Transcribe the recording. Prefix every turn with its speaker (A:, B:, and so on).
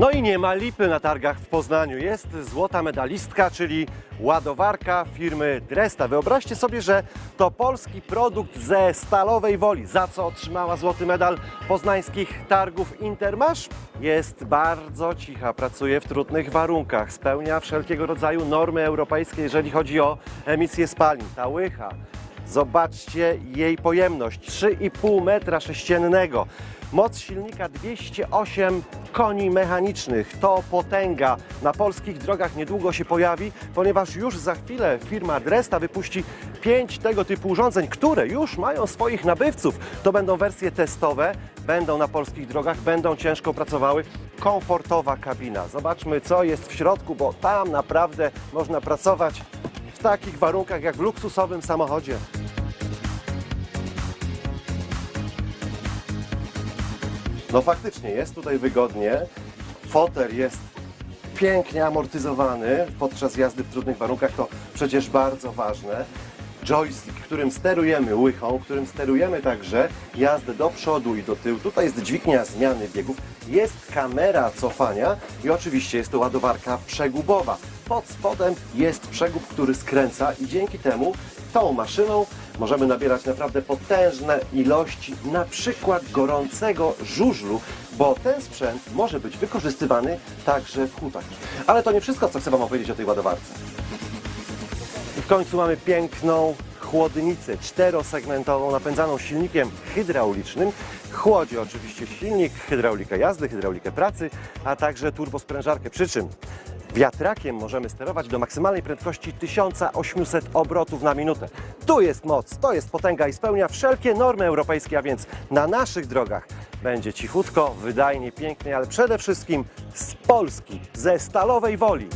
A: No i nie ma lipy na targach w Poznaniu. Jest złota medalistka, czyli ładowarka firmy Dresta. Wyobraźcie sobie, że to polski produkt ze Stalowej Woli. Za co otrzymała złoty medal poznańskich targów Intermasz? Jest bardzo cicha, pracuje w trudnych warunkach, spełnia wszelkiego rodzaju normy europejskie, jeżeli chodzi o emisję spalin. Ta łycha Zobaczcie jej pojemność 3,5 metra sześciennego. Moc silnika 208 koni mechanicznych. To potęga. Na polskich drogach niedługo się pojawi, ponieważ już za chwilę firma Dresta wypuści pięć tego typu urządzeń, które już mają swoich nabywców. To będą wersje testowe, będą na polskich drogach, będą ciężko pracowały. Komfortowa kabina. Zobaczmy, co jest w środku, bo tam naprawdę można pracować w takich warunkach jak w luksusowym samochodzie. No faktycznie jest tutaj wygodnie. Fotel jest pięknie amortyzowany podczas jazdy w trudnych warunkach, to przecież bardzo ważne. Joystick, którym sterujemy łychą, którym sterujemy także jazdę do przodu i do tyłu. Tutaj jest dźwignia zmiany biegów, jest kamera cofania i oczywiście jest to ładowarka przegubowa. Pod spodem jest przegub, który skręca i dzięki temu tą maszyną możemy nabierać naprawdę potężne ilości na przykład gorącego żużlu, bo ten sprzęt może być wykorzystywany także w hutach. Ale to nie wszystko, co chcę Wam opowiedzieć o tej ładowarce. I w końcu mamy piękną chłodnicę czterosegmentową, napędzaną silnikiem hydraulicznym. Chłodzi oczywiście silnik, hydraulikę jazdy, hydraulikę pracy, a także turbosprężarkę. Przy czym wiatrakiem możemy sterować do maksymalnej prędkości 1800 obrotów na minutę. Tu jest moc, to jest potęga i spełnia wszelkie normy europejskie, a więc na naszych drogach będzie cichutko, wydajnie, pięknie, ale przede wszystkim z Polski, ze stalowej woli.